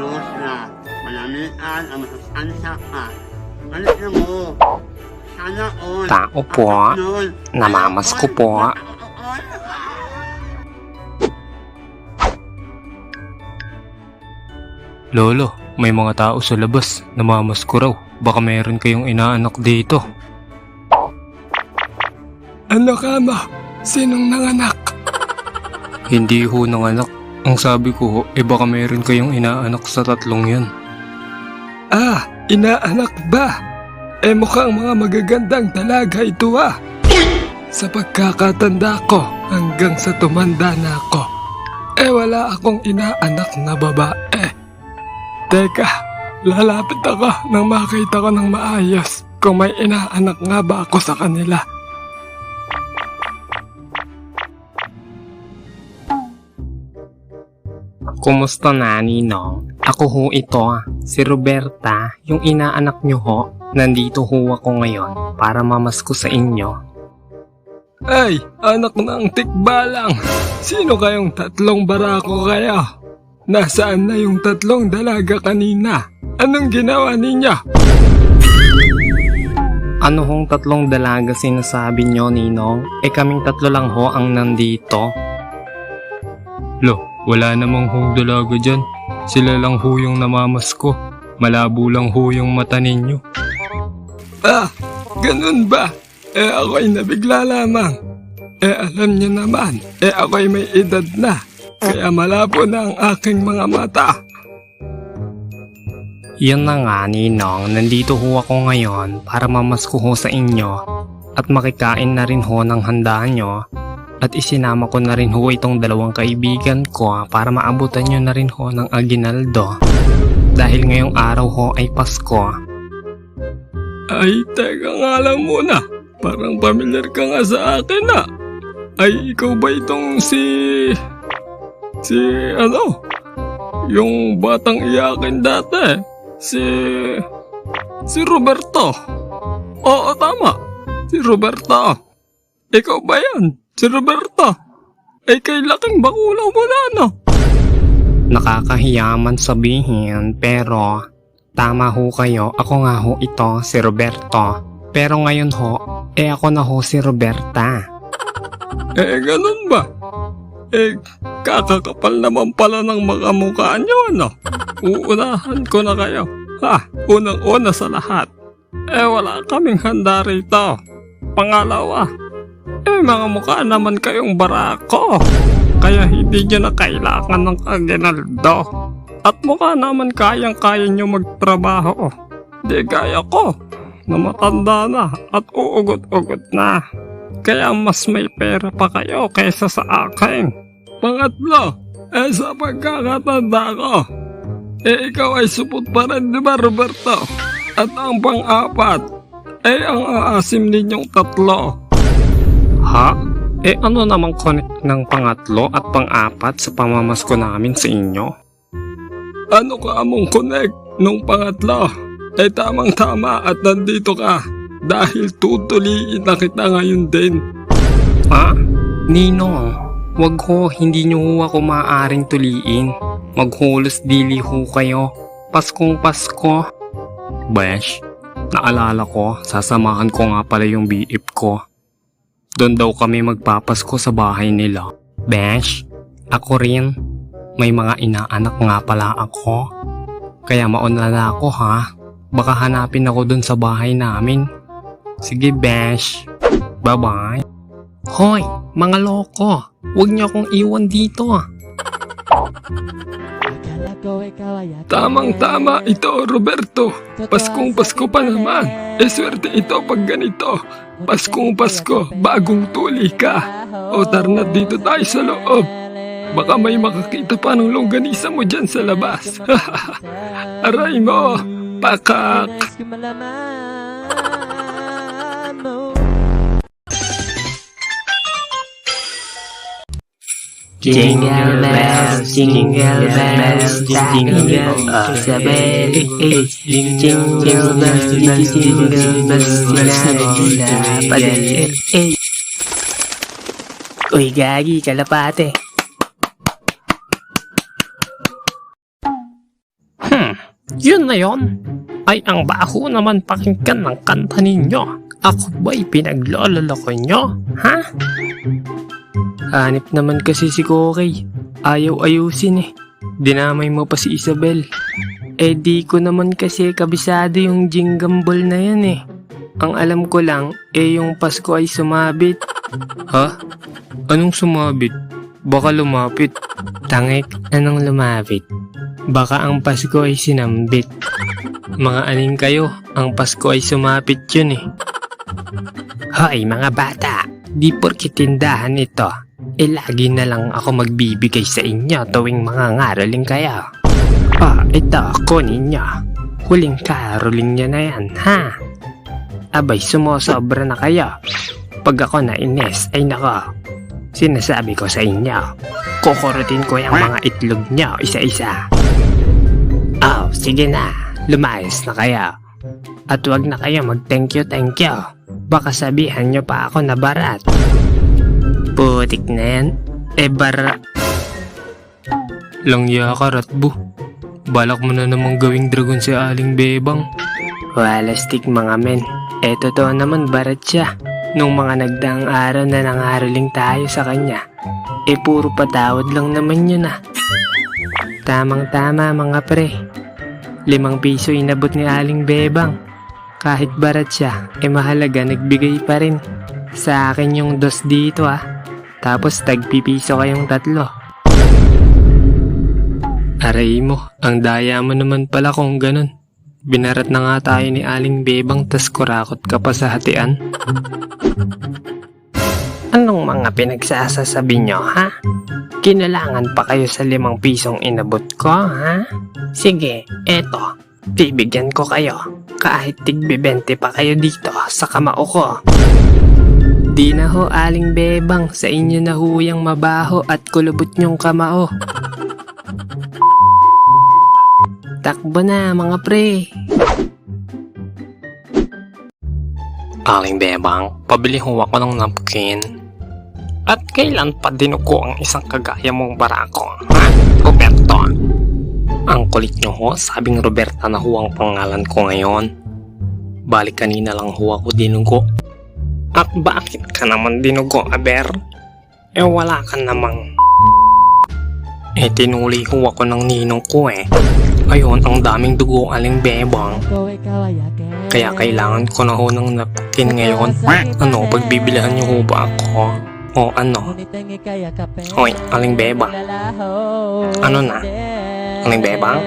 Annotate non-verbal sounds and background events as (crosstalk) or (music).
news na malamian ang masustansya ka. Balik na mo. Sana all. Tao po. Nun. Namamas ko po. Lolo, may mga tao sa labas. Namamas ko raw. Baka meron kayong inaanak dito. Ano ka mo? Sinong nanganak? Hindi ho ng anak. Ang sabi ko ho, eh baka meron kayong inaanak sa tatlong yan. Ah, inaanak ba? Eh mukhang mga magagandang dalaga ito ah. Sa pagkakatanda ko hanggang sa tumanda na ako, eh wala akong inaanak na babae. Teka, lalapit ako nang makita ko ng maayos kung may inaanak nga ba ako sa kanila. Kumusta na, Ninong? Ako ho ito, si Roberta, yung inaanak nyo ho. Nandito ho ako ngayon para mamas ko sa inyo. Ay, anak ng tikbalang! Sino kayong tatlong barako kayo? Nasaan na yung tatlong dalaga kanina? Anong ginawa ninyo? Ano hong tatlong dalaga sinasabi nyo, Ninong? Eh kaming tatlo lang ho ang nandito. Lo, wala namang hong dalaga dyan. Sila lang ho yung namamas ko. Malabo lang ho yung mata ninyo. Ah, ganun ba? Eh ako'y nabigla lamang. Eh alam niyo naman, eh ako'y may edad na. Kaya malabo na ang aking mga mata. Yan na nga, Ninong. Nandito ho ako ngayon para mamas ko ho sa inyo. At makikain na rin ho ng handa nyo. At isinama ko na rin ho itong dalawang kaibigan ko para maabutan nyo na rin ho ng aginaldo. Dahil ngayong araw ho ay Pasko. Ay, teka nga lang muna. Parang familiar ka nga sa akin na. Ay, ikaw ba itong si... Si ano? Yung batang iyakin dati. Si... Si Roberto. Oo, tama. Si Roberto. Ikaw ba yan? Si Roberto. Eh, kay laking bakulaw mo na, no? Nakakahiyaman sabihin pero tama ho kayo. Ako nga ho ito si Roberto. Pero ngayon ho, eh ako na ho si Roberta. Eh, ganun ba? Eh, kakakapal naman pala ng mga mukha nyo, ano? Uunahan ko na kayo. Ha, unang-una sa lahat. Eh, wala kaming handa rito. Pangalawa, eh, mga mukha naman kayong barako. Kaya hindi nyo na kailangan ng aginaldo. At mukha naman kayang-kaya nyo magtrabaho. Di gaya ko, na matanda na at uugot-ugot na. Kaya mas may pera pa kayo kaysa sa akin. Pangatlo, eh sa pagkakatanda ko, eh ikaw ay supot pa rin di ba Roberto? At ang pang-apat, eh ang aasim ninyong tatlo. Ha? Eh ano namang connect ng pangatlo at pang-apat sa pamamasko namin sa inyo? Ano ka among connect nung pangatlo? Eh tamang tama at nandito ka dahil tutuliin na kita ngayon din. Ha? Ninong, wag ho, hindi nyo ho ako maaaring tuliin. Maghulos dili ho kayo. Paskong Pasko. Besh, naalala ko, sasamahan ko nga pala yung BF ko. Doon daw kami magpapasko sa bahay nila. Besh, ako rin. May mga inaanak nga pala ako. Kaya mauna na ako ha. Baka hanapin ako doon sa bahay namin. Sige, Besh. Bye-bye. Hoy, mga loko. Huwag niyo akong iwan dito. Tamang-tama ito, Roberto. Paskong Pasko pa naman. Eh, swerte ito pag ganito. Paskong Pasko, bagong tuli ka. O tarna dito tayo sa loob. Baka may makakita pa ng longganisa mo dyan sa labas. (laughs) Aray mo, pakak. Jingle bells, jingle bells, jingle all the way. Jingle bells, jingle bells, dinadala Uy, gagi, kalapate. Yun na yon. Ay ang baho naman pakinggan ng kanta ninyo. Ako ba'y pinaglololoko nyo? Ha? Hanip naman kasi si Kokey. Ayaw ayusin eh. Dinamay mo pa si Isabel. Eh di ko naman kasi kabisado yung jinggambol na yan eh. Ang alam ko lang, eh yung Pasko ay sumabit. Ha? Anong sumabit? Baka lumapit. Tangik, anong lumapit? Baka ang Pasko ay sinambit. Mga aning kayo, ang Pasko ay sumapit yun eh. Hoy mga bata, di porkit tindahan ito. Eh lagi na lang ako magbibigay sa inyo tuwing mga ngaraling kayo. Ah, ito, kunin nyo. Huling caroling nyo na yan, ha? Abay, sumosobra na kayo. Pag ako na ines, ay nako. Sinasabi ko sa inyo, kukurutin ko yung mga itlog nyo isa-isa. Oh, sige na. Lumayas na kayo. At wag na kayo mag-thank you, thank you. Baka sabihan nyo pa ako na barat. Putik na yan. Eh, bara... Langya ka, Ratbo. Balak mo na namang gawing dragon si Aling Bebang. Walastik mga men. Eh, totoo naman barat siya. Nung mga nagdaang araw na nangaroling tayo sa kanya. Eh, puro patawad lang naman yun ah. Tamang-tama mga pre. Limang piso inabot ni Aling Bebang. Kahit barat siya, eh mahalaga nagbigay pa rin. Sa akin yung dos dito ah. Tapos tagpipiso kayong tatlo. Aray mo, ang daya mo naman pala kung ganun. Binarat na nga tayo ni Aling Bebang tas kurakot ka pa sa hatian. Anong mga pinagsasasabi nyo, ha? Kinalangan pa kayo sa limang pisong inabot ko, ha? Sige, eto. Bibigyan ko kayo. Kahit tigbibente pa kayo dito sa kamao ko. Di na ho, Aling Bebang. Sa inyo na ho yung mabaho at kulubot nyong kamao. Takbo na, mga pre. Aling Bebang, pabili ho ako ng napkin. At kailan pa dinuko ang isang kagaya mong barako, ha? Roberto? Ang kulit nyo ho, sabing Roberta na ho ang pangalan ko ngayon. Balik kanina lang ho ako dinugo. At bakit ka naman dinugo, Aber? Eh wala ka namang... Eh tinuli ho ako ng ninong ko eh. Ayun, ang daming dugo aling bebang. Kaya kailangan ko na ho ng napkin ngayon. Ano, pagbibilihan niyo ho ba ako? O ano? Hoy, aling bebang. Ano na? Aling bebang?